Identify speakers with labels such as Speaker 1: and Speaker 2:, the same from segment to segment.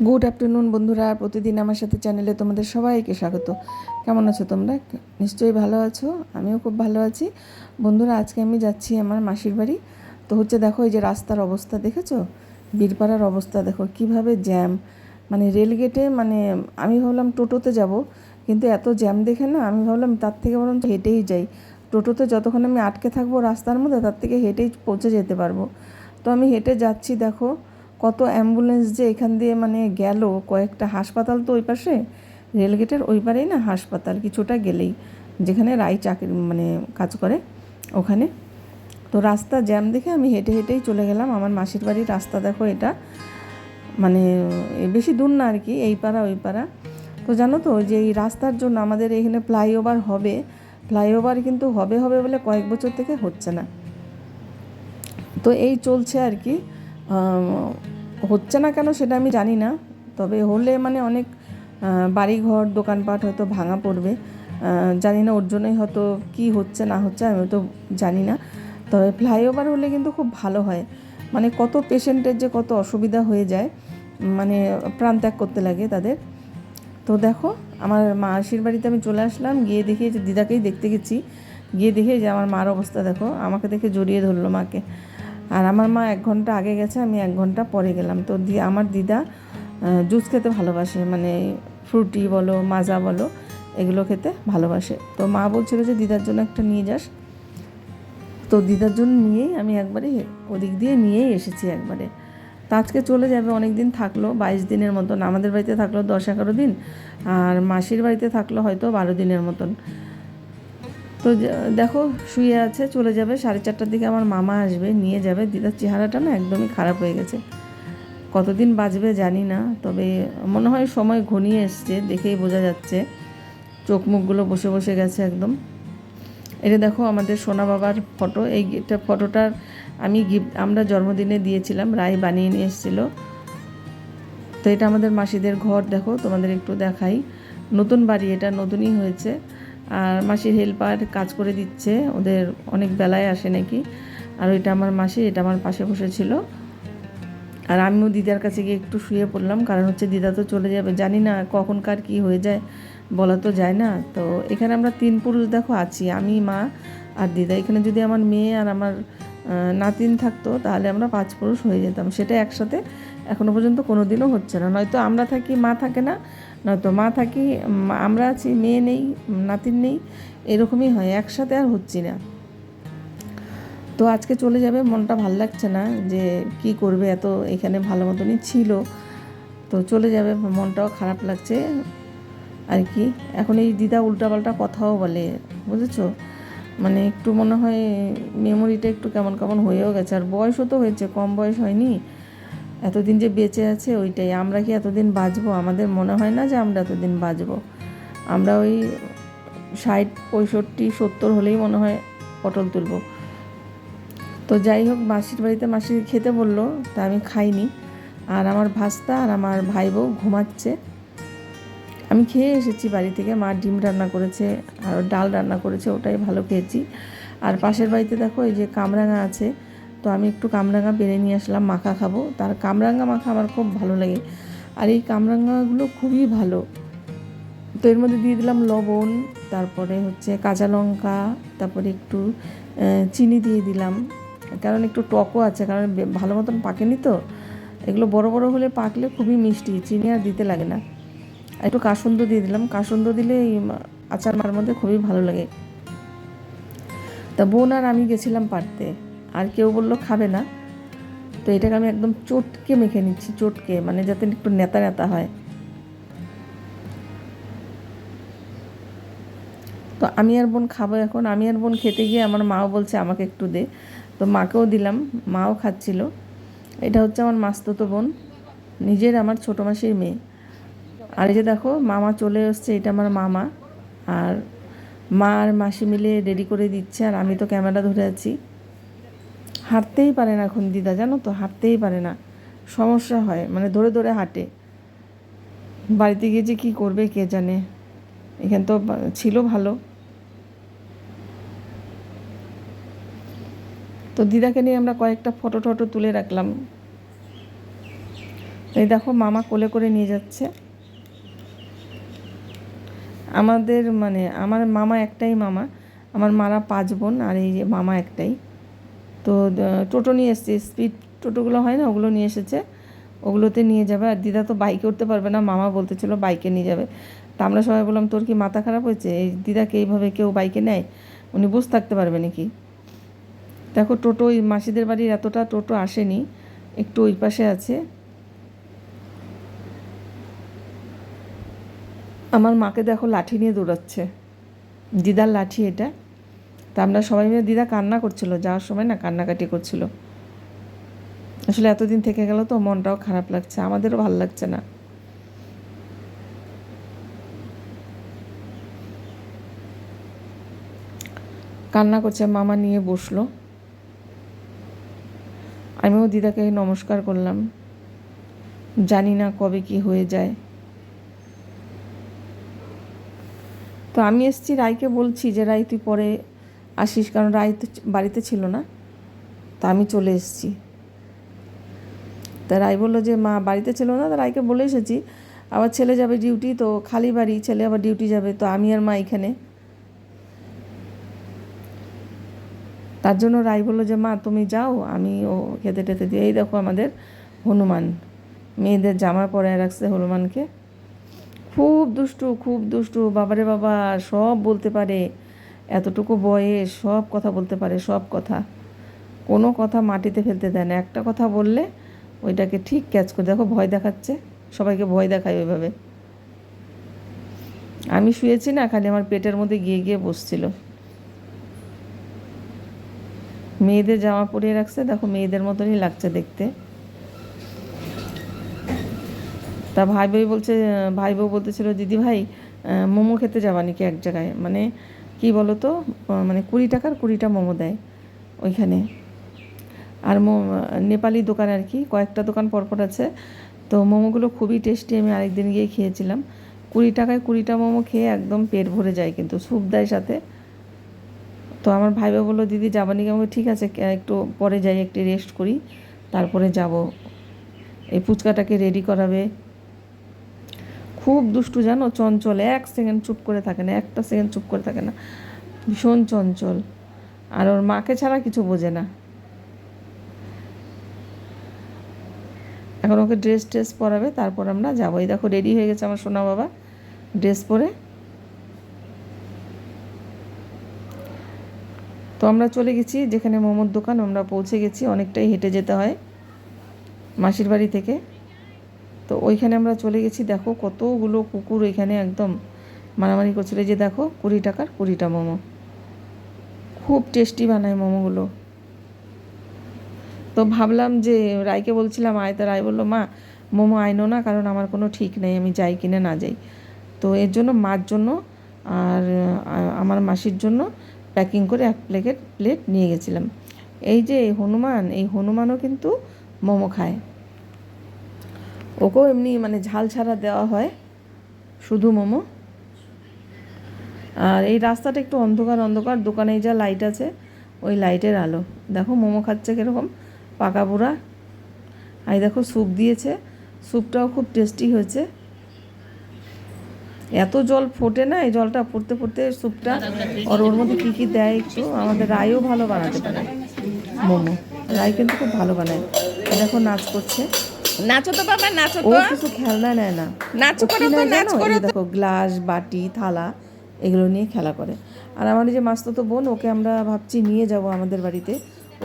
Speaker 1: Good afternoon বন্ধুরা। প্রতিদিন আমার সাথে চ্যানেলে তোমাদের সবাইকে স্বাগত। কেমন আছো তোমরা? নিশ্চয়ই ভালো আছো। আমিও খুব ভালো আছি। বন্ধুরা, আজকে আমি যাচ্ছি আমার মাসির বাড়ি। তো হচ্ছে দেখো, এই যে রাস্তার অবস্থা, দেখেছ? বীরপাড়ার অবস্থা, দেখো কীভাবে জ্যাম মানে রেলগেটে মানে আমি ভাবলাম টোটোতে যাব, কিন্তু এত জ্যাম দেখে না, আমি ভাবলাম তার থেকে বরং হেঁটেই যাই। টোটোতে যতক্ষণ আমি আটকে থাকব রাস্তার মধ্যে, তার থেকে হেঁটেই পৌঁছে যেতে পারব। তো আমি হেঁটে যাচ্ছি, দেখো। কত অ্যাম্বুলেন্স যে এখান দিয়ে মানে গেল, কয়েকটা হাসপাতাল তো ওই পাশে, রেলগেটের ওই পারেই না হাসপাতাল, কিছুটা গেলেই, যেখানে রাই চাকরি মানে কাজ করে ওখানে। তো রাস্তা জ্যাম দেখে আমি হেঁটে হেঁটেই চলে গেলাম। আমার মাসির বাড়ির রাস্তা দেখো এটা মানে বেশি দূর না আর কি, এই পাড়া ওই পাড়া। তো জানো তো, যে এই রাস্তার জন্য আমাদের এখানে ফ্লাইওভার হবে, ফ্লাইওভার কিন্তু হবে হবে বলে কয়েক বছর থেকে হচ্ছে না। তো এই চলছে আর কি হচ্ছে না কেন সেটা আমি জানি না। তবে হলে মানে অনেক বাড়িঘর, দোকানপাট হয়তো ভাঙা পড়বে। জানি না ওর জন্যই হয়তো কি হচ্ছে, না হচ্ছে আমি তো জানি না। তবে ফ্লাইওভার হলে কিন্তু খুব ভালো হয়। মানে কত পেশেন্টের যে কত অসুবিধা হয়ে যায় মানে প্রাণ ত্যাগ করতে লাগে তাদের। তো দেখো, আমার মাসির বাড়িতে আমি চলে আসলাম, গিয়ে দেখি যে দিদাকেই দেখতে গেছি। গিয়ে দেখে যে আমার মার অবস্থা, দেখো, আমাকে দেখে জড়িয়ে ধরলো মাকে। আর আমার মা এক ঘণ্টা আগে গেছে, আমি এক ঘণ্টা পরে গেলাম। তো দি, আমার দিদা জুস খেতে ভালোবাসে মানে ফ্রুটি বলো, মাজা বলো, এগুলো খেতে ভালোবাসে। তো মা বলছিল যে, দিদার জন্য একটা নিয়ে যাস। তো দিদার জন্য নিয়েই আমি একবারে ওদিক দিয়ে নিয়েই এসেছি একবারে। তা আজকে চলে যাবে অনেক দিন থাকল, বাইশ দিনের মতন। আমাদের বাড়িতে থাকল দশ এগারো দিন, আর মাসির বাড়িতে থাকল হয়তো বারো দিনের মতন। তো দেখো, শুয়ে আছে, চলে যাবে। সাড়ে চারটার দিকে আমার মামা আসবে, নিয়ে যাবে। দিদার চেহারাটা না একদমই খারাপ হয়ে গেছে। কতদিন বাঁচবে জানি না, তবে মনে হয় সময় ঘনিয়ে এসছে, দেখেই বোঝা যাচ্ছে। চোখ মুখগুলো বসে বসে গেছে একদম। এটা দেখো, আমাদের সোনা বাবার ফটো। এই ফটোটার আমি গিফট, আমরা জন্মদিনে দিয়েছিলাম রায় বানিয়ে নিয়ে এসেছিল। তো এটা আমাদের মাসিদের ঘর, দেখো, তোমাদের একটু দেখাই। নতুন বাড়ি, এটা নতুনই হয়েছে। আর মাসির হেল্পার কাজ করে দিচ্ছে, ওদের অনেক বেলায় আসে নাকি। আর ওইটা আমার মাসি, এটা আমার পাশে বসেছিল। আর আমিও দিদার কাছে গিয়ে একটু শুয়ে পড়লাম, কারণ হচ্ছে দিদা তো চলে যাবে, জানি না কখন কার কী হয়ে যায়, বলা তো যায় না। তো এখানে আমরা তিন পুরুষ দেখো আছি, আমি, মা আর দিদা। এখানে যদি আমার মেয়ে আর আমার নাতিন থাকতো, তাহলে আমরা পাঁচ পুরুষ হয়ে যেতাম। সেটা একসাথে এখনও পর্যন্ত কোনো দিনও হচ্ছে না। নয়তো আমরা থাকি, মা থাকে না, নয়তো মা থাকি আমরা আছি, মেয়ে নেই, নাতিন নেই, এরকমই হয়, একসাথে আর হচ্ছি না। তো আজকে চলে যাবে, মনটা ভালো লাগছে না যে কি করবে, এত এখানে ভালো মতনই ছিল। তো চলে যাবে, মনটাও খারাপ লাগছে। আর কি, এখন এই দিদা উল্টাপাল্টা কথাও বলে, বুঝেছ? মানে একটু মনে হয় মেমোরিটা একটু কেমন কেমন হয়েও গেছে। আর বয়সও তো হয়েছে, কম বয়স হয়নি। এতদিন যে বেঁচে আছে ওইটাই। আমরা কি এতদিন বাঁচবো? আমাদের মনে হয় না যে আমরা এতদিন বাঁচবো। আমরা ওই ষাট, পঁয়ষট্টি, সত্তর হলেই মনে হয় পটল তুলবো। তো যাই হোক, মাসির বাড়িতে মাসি খেতে বলল, তা আমি খাইনি। আর আমার ভাস্তা আর আমার ভাই বউ ঘুমাচ্ছে। আমি খেয়ে এসেছি বাড়ি থেকে, মা ডিম রান্না করেছে আর ডাল রান্না করেছে, ওটাই ভালো খেয়েছি। আর পাশের বাড়িতে দেখো এই যে কামরাঙা আছে, তো আমি একটু কামরাঙা পেরে নিয়ে আসলাম, মাখা খাব। তার কামরাঙা মাখা আমার খুব ভালো লাগে। আর এই কামরাঙাগুলো খুবই ভালো। তো এর মধ্যে দিয়ে দিলাম লবণ, তারপরে হচ্ছে কাঁচা লঙ্কা, তারপরে একটু চিনি দিয়ে দিলাম। কারণ একটু টকও আছে, কারণ ভালো মতন পাকেনি তো। এগুলো বড় বড় হলে পাকলে খুবই মিষ্টি, চিনি আর দিতে লাগে না। একটু কাসুন্দ দিয়ে দিলাম। কাসুন্দ দিলে আচার মার মধ্যে খুবই ভালো লাগে। তা বোন আর আমি গেছিলাম পারতে। আর কেউ বলল খাবে না। তো এটাকে আমি একদম চটকে মেখে নিচ্ছি, চটকে মানে যাতে একটু নেতা নেতা হয়। তো আমি আর বোন খাব এখন। আমি আর বোন খেতে গিয়ে আমার মাও বলছে আমাকে একটু দে। তো মাকেও দিলাম, মাও খাচ্ছিল। এটা হচ্ছে আমার মাস্ততো বোন। নিজের আমার ছোটো মাসির মেয়ে। আর এই যে দেখো, মামা চলে এসছে, এটা আমার মামা। আর মা আর মাসি মিলে রেডি করে দিচ্ছে, আর আমি তো ক্যামেরা ধরে আছি। হাঁটতেই পারে না এখন দিদা, জানো তো, হাঁটতেই পারে না। সমস্যা হয় মানে ধরে ধরে হাঁটে। বাড়িতে গিয়ে যে কী করবে কে জানে? এখানে তো ছিল ভালো। তো দিদাকে নিয়ে আমরা কয়েকটা ফটো টটো তুলে রাখলাম। এই দেখো, মামা কোলে করে নিয়ে যাচ্ছে। আমাদের মানে আমার মামা একটাই মামা, আমার মারা পাঁচ বোন আর এই যে মামা একটাই। তো টোটো নিয়ে এসছে স্পিড টোটোগুলো হয় না, ওগুলো নিয়ে এসেছে, ওগুলোতে নিয়ে যাবে। আর দিদা তো বাইকে উঠতে পারবে না, মামা বলতেছিল বাইকে নিয়ে যাবে। তা আমরা সবাই বললাম, তোর কি মাথা খারাপ হয়েছে? এই দিদাকে এইভাবে কেউ বাইকে নেয়? উনি বসে থাকতে পারবে নাকি? দেখো, টোটো ওই মাসিদের বাড়ির এতটা টোটো আসেনি, একটু ওই পাশে আছে। আমার মাকে দেখো লাঠি নিয়ে দৌড়াচ্ছে। দিদার লাঠি এটা। তা আমরা সবাই মিলে দিদা কান্না করছিল, যাওয়ার সময় না কান্নাকাটি করছিল। আসলে এতদিন থেকে গেল তো, মনটাও খারাপ লাগছে, আমাদেরও ভালো লাগছে না। কান্না করছে, মামা নিয়ে বসল। আমিও দিদাকে নমস্কার করলাম। জানি না কবে কি হয়ে যায়। তো আমি এসছি রায়কে বলছি যে, রায়, তুই পরে আসিস, কারণ রায় তো বাড়িতে ছিল না। তা আমি চলে এসেছি। তা রায় বলল যে, মা, বাড়িতে ছিল না? তা রায়কে বলে এসেছি আবার ছেলে যাবে ডিউটি, তো খালি বাড়ি, ছেলে আবার ডিউটি যাবে, তো আমি আর মা এখানে। তার জন্য রায় বলল যে, মা, তুমি যাও, আমি ও খেতে টেতে দিই এই দেখো আমাদের হনুমান। মেয়েদের জামা পরে রাখছে হনুমানকে। খুব দুষ্টু খুব দুষ্টু। বাবারে বাবা, সব বলতে পারে। এতটুকু বয়স, সব কথা বলতে পারে, সব কথা। কোনো কথা মাটিতে ফেলতে দেয় না। একটা কথা বললে ওইটাকে ঠিক ক্যাচ করে। দেখো, ভয় দেখাচ্ছে। সবাইকে ভয় দেখায় ওইভাবে। আমি শুয়েছি না, খালি আমার পেটের মধ্যে গিয়ে গিয়ে বসছিল। মেয়েদের জামা পরিয়ে রাখছে। দেখো, মেয়েদের মতনই লাগছে দেখতে। তা ভাই ভাই বলছে ভাই বউ বলতেছিল, দিদি ভাই মোমো খেতে যাবা নাকি এক জায়গায়? মানে কি বলো তো মানে কুড়ি টাকার কুড়িটা মোমো দেয় ওইখানে। আর মো- নেপালি দোকান আর কি, কয়েকটা দোকান পরপর আছে। তো মোমোগুলো খুবই টেস্টি, আমি আরেকদিন গিয়ে খেয়েছিলাম। কুড়ি টাকায় কুড়িটা মোমো খেয়ে একদম পেট ভরে যায়, কিন্তু স্যুপ দেয় সাথে। তো আমার ভাইবা বলল, দিদি যাবানি আমাকে ঠিক আছে একটু পরে যাই, একটু রেস্ট করি, তারপরে যাব। এই ফুচকাটাকে রেডি করাবে। খুব দুষ্টু জানো, চঞ্চল, এক সেকেন্ড চুপ করে থাকে না, একটা সেকেন্ড চুপ করে থাকে না। ভীষণ চঞ্চল। আর ওর মাকে ছাড়া কিছু বোঝে না। এখন ওকে ড্রেস ট্রেস পরাবে, তারপর আমরা যাব এই দেখো রেডি হয়ে গেছে আমার সোনা বাবা। ড্রেস পরে। তো আমরা চলে গেছি, যেখানে মোমোর দোকান, আমরা পৌঁছে গেছি। অনেকটাই হেঁটে যেতে হয় মাসির বাড়ি থেকে। তো ওইখানে আমরা চলে গেছি। দেখো কতগুলো কুকুর ওইখানে একদম মারামারি করছিল। যে দেখো কুড়ি টাকার কুড়িটা মোমো। খুব টেস্টি বানায় মোমোগুলো। তো ভাবলাম যে রায়কে বলছিলাম, আয় তো রায় বলল, মা, মোমো আইনো না, কারণ আমার কোনো ঠিক নেই, আমি যাই কিনে না যাই। তো এর জন্য মার জন্য আর আমার মাসির জন্য প্যাকিং করে এক প্লেট প্লেট নিয়ে গেছিলাম। এই যে হনুমান, এই হনুমানও কিন্তু মোমো খায়। ওকেও এমনি মানে ঝাল ছাড়া দেওয়া হয়, শুধু মোমো। আর এই রাস্তাটা একটু অন্ধকার অন্ধকার দোকানে যা লাইট আছে, ওই লাইটের আলো। দেখো মোমো খাচ্ছে কীরকম, পাকা পোড়া। আর দেখো স্যুপ দিয়েছে স্যুপটাও খুব টেস্টি হয়েছে। এত জল ফোটে না, এই জলটা ফুটতে ফুটতে স্যুপটা আর ওর মধ্যে কী কী দেয় একটু, আমাদের রায়ও ভালো বানাতে পারে। মোমো, রায় কিন্তু খুব ভালো বানায়। দেখো নাচ করছে।
Speaker 2: নাচো তো বাবা নাচো তো।
Speaker 1: কিছু খেলনা নেয় না।
Speaker 2: নাচো করো তো নাচ? করো
Speaker 1: দেখো গ্লাস বাটি থালা এগুলো নিয়ে খেলা করে। আর আমার যে মাস্ততো বোন ওকে আমরা ভাবছি নিয়ে যাব আমাদের বাড়িতে।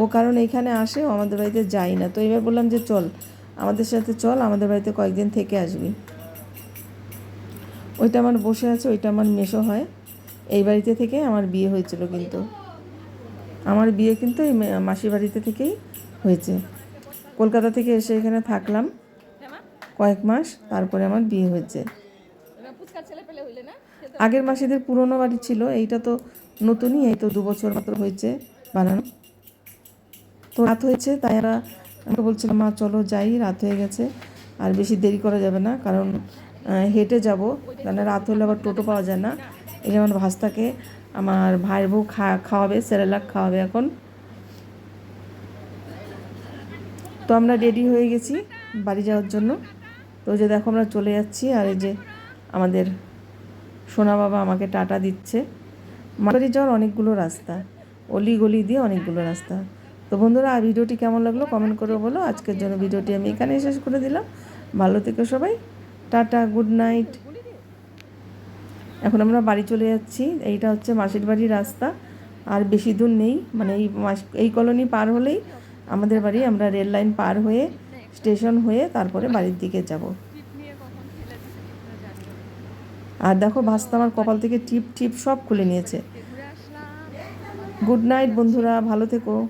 Speaker 1: ও কারণ এখানে আসে ও আমাদের বাড়িতে যাই না। তো এবার বললাম যে চল আমাদের সাথে চল আমাদের বাড়িতে কয়েকদিন থেকে আসবি। ওইটা আমার বসে আছে ওইটা আমার মেশো হয়। এই বাড়িতে থেকে আমার বিয়ে হয়েছিল কিন্তু। আমার বিয়ে কিন্তু এই মাসির বাড়িতে থেকেই হয়েছে। কলকাতা থেকে এসে এখানে থাকলাম কয়েক মাস তারপরে আমার বিয়ে হয়েছে। আগের মাসেদের পুরনো বাড়ি ছিল এইটা তো নতুনই এই তো দু বছর মাত্র হয়েছে বানানো। তো রাত হয়েছে তাই আমরা আমাকে বলছিলাম মা চলো যাই রাত হয়ে গেছে আর বেশি দেরি করা যাবে না কারণ হেঁটে যাব কারণ রাত হলে আবার টোটো পাওয়া যায় না। এই যে আমার ভাস্তাকে আমার ভাইয়ের বউ খা খাওয়াবে সেরেলাক খাওয়াবে এখন। তো আমরা রেডি হয়ে গেছি বাড়ি যাওয়ার জন্য। তো যে দেখো আমরা চলে যাচ্ছি আর এই যে আমাদের সোনা বাবা আমাকে টাটা দিচ্ছে। মাটারি যাওয়ার অনেকগুলো রাস্তা, অলি গলি দিয়ে অনেকগুলো রাস্তা। তো বন্ধুরা, আর ভিডিওটি কেমন লাগল কমেন্ট করে বলো। আজকের জন্য ভিডিওটি আমি এখানেই শেষ করে দিলাম। ভালো থেকো সবাই। টাটা গুড নাইট এখন আমরা বাড়ি চলে যাচ্ছি। এইটা হচ্ছে মাসির বাড়ির রাস্তা। আর বেশি দূর নেই মানে এই মাস এই কলোনি পার হলেই আমাদের বাড়ি, আমরা রেল লাইন পার হয়ে স্টেশন হয়ে তারপরে বাড়ির দিকে যাব। আর দেখো ভাস্তা আমার কপাল থেকে টিপ টিপ সব খুলে নিয়েছে। গুড নাইট বন্ধুরা, ভালো থেকো।